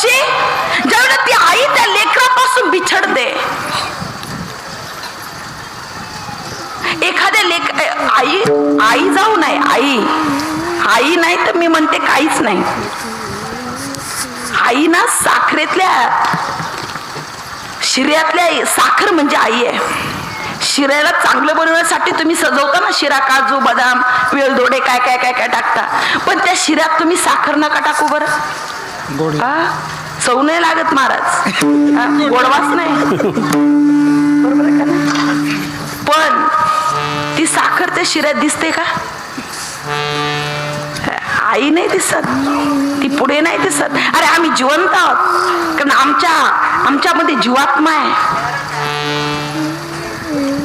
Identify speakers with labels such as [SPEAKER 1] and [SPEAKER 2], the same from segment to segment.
[SPEAKER 1] कशी ज्यावेळेला ती आई त्या लेकरापासून बिछडते. एखाद्या लेख आई आई जाऊ नाही आई. आई नाही तर मी म्हणते काहीच नाही. आई ना साखरेतल्या शिऱ्यातल्या साखर म्हणजे आई आहे. शिऱ्याला चांगलं बनवण्यासाठी तुम्ही सजवता ना शिरा काजू बदाम वेलदोडे काय काय काय काय टाकता. पण त्या शिऱ्यात तुम्ही साखर नका टाकू बरं. चव नाही लागत महाराज. हा? गोडवास नाही. बरोबर आहे का नाही? पण ती साखर त्या शिऱ्यात दिसते का? आई नाही दिसत. ती पुढे नाही दिसत. अरे आम्ही जिवंत आहोत. कारण आमच्या आमच्यामध्ये जीवात्मा आहे.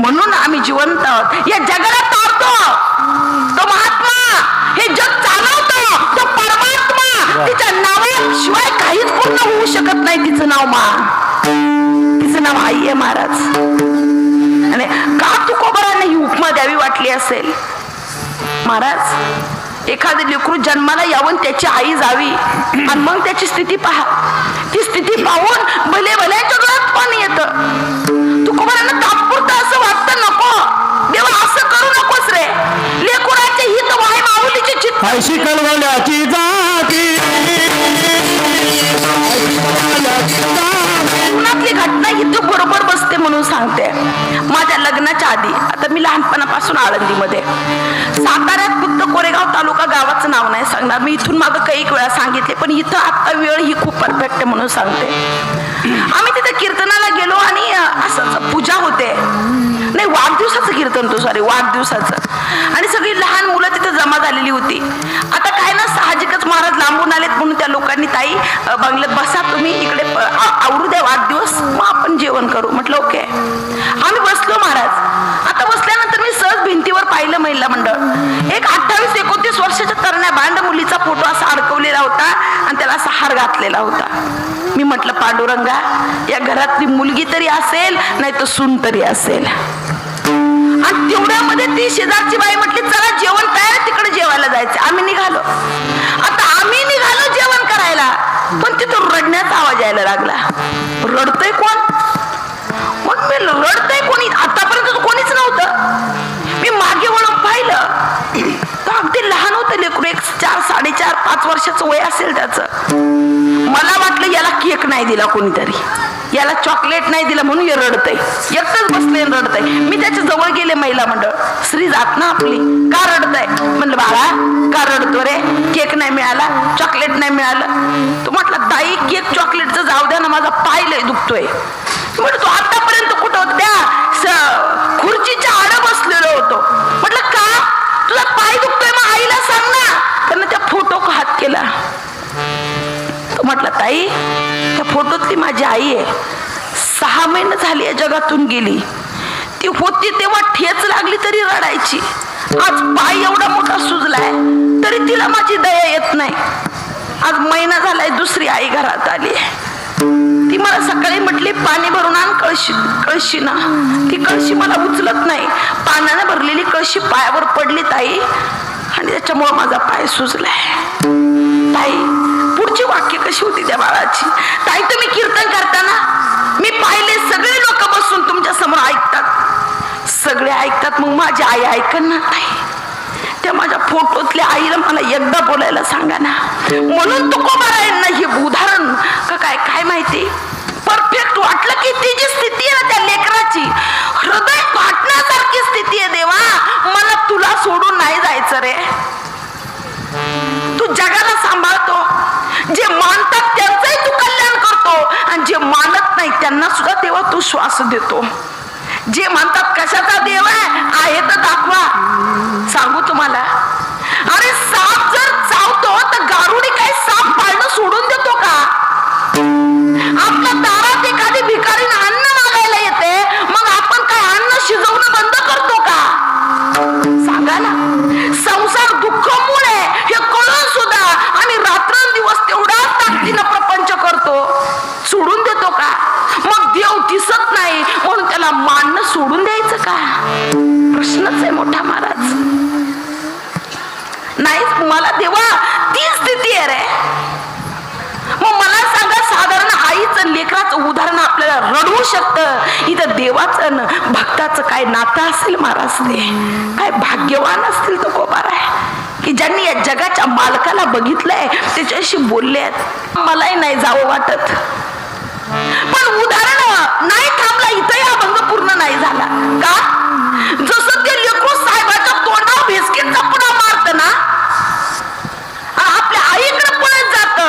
[SPEAKER 1] म्हणून आम्ही जिवंत आहोत. या जगाला तारतो. तो महात्मा तिच्या नावाशिवाय काहीच पूर्ण होऊ शकत नाही तिचं नाव मा. तिचं नाव आई आहे महाराज. आणि का तुकोबरांना ही उपमा द्यावी वाटली असेल? महाराज एखादं लेकरू जन्माला यावून त्याची आई जावी आणि मग त्याची स्थिती पहा. ती स्थिती पाहून भले भल्याच्या डोळ्यात पाणी येतं. सांगते. माझ्या लग्नाच्या आधी आता मी लहानपणापासून आळंदीमध्ये. साताऱ्यात फक्त कोरेगाव तालुका गावाचं नाव नाही सांगणार. मी इथून मागं काही वेळा सांगितले पण इथं आत्ता वेळ ही खूप परफेक्ट आहे म्हणून सांगते. आम्ही तिथे कीर्तनाला गेलो आणि असं पूजा होते. नाही वाढदिवसाचं कीर्तन तो सॉरी वाढदिवसाचं. आणि सगळी लहान मुलं तिथे जमा झालेली होती. घातलेला होता. मी म्हटलं पांडुरंगा या घरातली मुलगी तरी असेल नाही तर सून तरी असेल. आणि तेवढ्यामध्ये ती शेजारची बाई म्हटली चला जेवण तयार तिकडे जेवायला जायचं. आम्ही निघालो. आता आम्ही निघालो जेवण करायला पण तिथून रडण्याचा आवाज यायला लागला. रडतय कोण? साडेचार पाच वर्षाचं वय असेल त्याचं. मला वाटलं याला केक नाही दिला कोणीतरी. याला चॉकलेट नाही दिलं म्हणून हे रडतय. एकटंच बसले रडतय. मी त्याच्याजवळ गेले महिला मंडळ. श्री जात ना आपली. का रडतय? म्हणलं बाळा का रडतो रे? केक नाही मिळाला चॉकलेट नाही मिळालं. तो म्हटलं ताई केक चॉकलेटचं जाऊ द्या ना माझा पाय लय दुखतोय. म्हटलं तू आता केला. तो म्हटलं ताई त्या फोटोतली माझी आई आहे. सहा महिने झाली या जगातून गेली. ती होती तेव्हा ठेच लागली तरी रडायची. आज पाय एवढा मोठा सुजलाय तरी तिला माझी दया येत नाही. आज महिना झालाय दुसरी आई घरात आली ती मला सकाळी म्हटली पाणी भरून आण कळशी कळशी ना. ती कळशी मला उचलत नाही. पाण्याने भरलेली कळशी पायावर पडली ताई. आणि त्याच्यामुळे माझा पाय सुजलाय. नाही. पुढची वाक्य कशी होती त्या बाळाची? ताई तुम्ही कीर्तन करताना मी पाहिले सगळे लोक बसून तुमच्यासमोर ऐकतात. सगळे ऐकतात मग माझी आई ऐकणार नाही. त्या माझ्या फोटोतल्या आईला मला एकदा बोलायला सांगा ना. म्हणून तुकोबारायांना हे उदाहरण का काय काय माहिती? परफेक्ट वाटलं की ती जी स्थिती आहे त्या लेकराची हृदय फाटण्यासारखी स्थिती आहे देवा. मला तुला सोडून नाही जायचं रे. तू जगाला त्यांना सुद्धा तेव्हा तू श्वास देतो. जे म्हणतात कशाचा देव आहे? आहे तर दाखवा. सांगू तुम्हाला? आपल्याला शकतं. इथं देवाचं भक्ताचं काय नातं असेल महाराज ते. काय भाग्यवान असतील तो कोबार आहे. की ज्यांनी या जगाच्या मालकाला बघितलंय त्याच्याशी बोलले आहेत मलाही नाही जावं वाटत. पण उदाहरण नाही थांबला इथंही अभंग पूर्ण नाही झाला. का? जसं ते लेकरू साहेबाच्या तोंडावर भेसकीत कपडा मारत ना? आपल्या आईकडे पळत जात.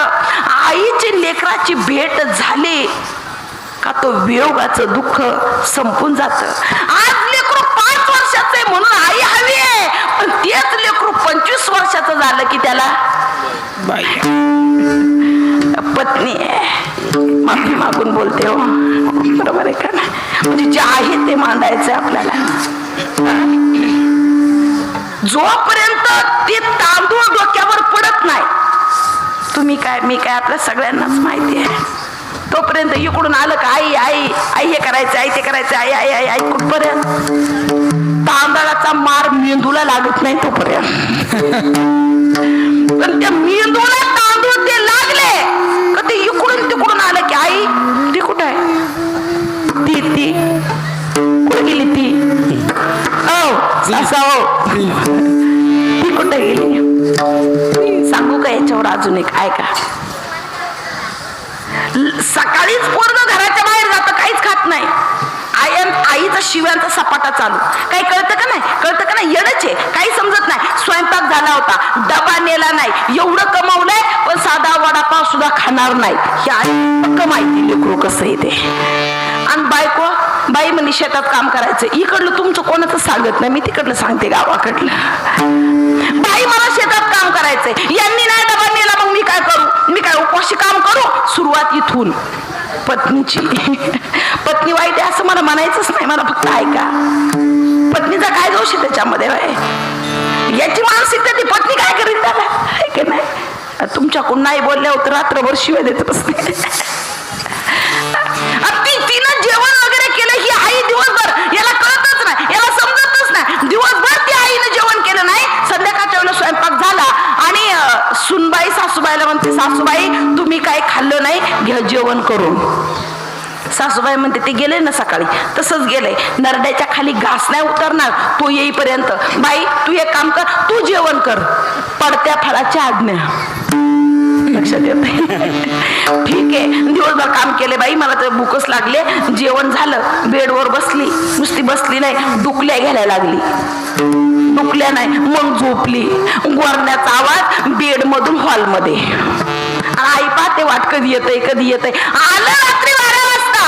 [SPEAKER 1] आईची लेकराची भेट झाली. का तो वियोगाचं दुःख संपून जात? आज लेकरू पाच वर्षाचं आहे म्हणून आई हवी आहे. पण तेच लेकरू पंचवीस वर्षाचं झालं की त्याला? पत्नी आहे. माफी मागून बोलते हो. बरोबर आहे का म्हणजे जे आहे ते मांडायचं आपल्याला. जोपर्यंत ते तांदूळ डोक्यावर पडत नाही तुम्ही काय मी काय आपल्या सगळ्यांनाच माहिती आहे. तोपर्यंत इकडून आलं का? आई आई आई हे करायचं आई ते करायचं आई आई आई आई कुठपर्यंत? तांदळाचा मार मेंदूला लागत नाही तोपर्यंत. पण त्या मेंदूला तांदूळ ते लागले तर ते इकडून तिकडून आलं की आई ती कुठं आहे? ती ती. कुठे गेली ती? ओ सासा ओ ती कुठे गेली? सांगू का याच्यावर अजून एक? ऐका. ल- पूर्ण घराच्या बाहेर जातं काहीच खात नाही. आई आईचा शिव्यांचा सपाटा चालू. काही कळतं का नाही? कळतं का नाही? येणच आहे काही समजत नाही. स्वयंपाक झाला होता. डबा नेला नाही. एवढं कमवलंय पण साधा वडापाव सुद्धा खाणार नाही. ही आई पक्क माहिती लेकरू कसं येते आणि बायको बाई म्हणे शेतात काम करायचं. इकडलं तुमचं कोणाचं सांगत नाही? मी तिकडलं सांगते गावाकडलं. बाई मला शेतात काम करायचंय. यांनी नाही डबा नेला मग मी काय करू? मी काय उपवाशी काम करू? सुरुवात इथून. पत्नीची. पत्नी वाईट आहे असं मला म्हणायचंच नाही. मला फक्त ऐका. पत्नीचा काय दोष आहे त्याच्यामध्ये याची मानसिकता ती पत्नी काय करीत त्याला? आहे की नाही? तुमच्याकडून नाही बोलल्या होतं रात्रभर शिवाय देत बसते. ती तिनं जेवण वगैरे केलं ही आई दिवसभर याला कळतच नाही याला समजतच नाही. दिवसभर ती आईनं जेवण केलं नाही. संध्याकाळच्या वेळेला स्वयंपाक झाला आणि सुनबाई सासूबाईला म्हणते सासूबाई तुम्ही काय खाल्लं नाही घ्या जेवण करून. सासूबाई म्हणते ते गेले ना सकाळी. तसंच गेलंय. नरड्याच्या खाली घास नाही उतरणार. तो येईपर्यंत. बाई तू एक काम कर. तू जेवण कर. पडत्या फळाच्या आज्ञा लक्षात येत ठीक आहे. दिवसभर काम केले बाई. मला तर भूकच लागले. जेवण झालं. बेडवर बसली. नुसती बसली नाही. दुखल्या घ्यायला लागली. दुखल्या नाही. मग झोपली. गोरण्याचा आवाज बेड मधून हॉलमध्ये. आई आई पाहते वाट कधी येतंय कधी येतंय? आलं रात्री बारा वाजता.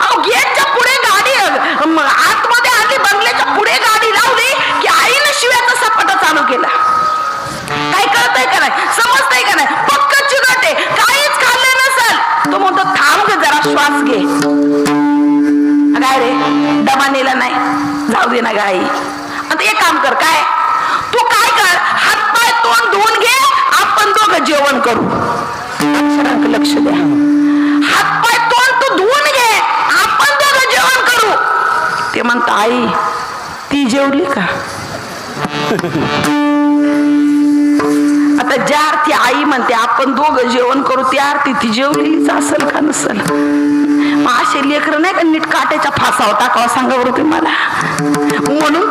[SPEAKER 1] अहो गेटच्या पुढे गाडी आतमध्ये आली बंगल्याच्या पुढे गाडी लावली की आईनं शिव्याचा सपाटा चालू केला. काय कळतंय का नाही? समजतंय का नाही? पक्क चिकट आहे. काहीच खाल्लं नसल. तो म्हणतो थांब ग जरा श्वास घे. काय रे डबा नेला नाही. जाऊ दे ना गाई आता एक काम कर काय? तू काय कर? हातपाय तोंड धुवून घे. मग जेवण करू. अक्षरांक लक्ष द्या. हातपाय तोंड तू धुवून घे. आपण दोघं जेवण करू. ते म्हणता आई ती जेवली का? आता ज्या अर्थी आई म्हणते आपण दोघं जेवण करू त्या अर्थी ती जेवलेलीच असेल का नसल? मग असे लेकर नाही का नीट काट्याच्या फासावर टाकावं सांगा बरं तुम्हाला म्हणून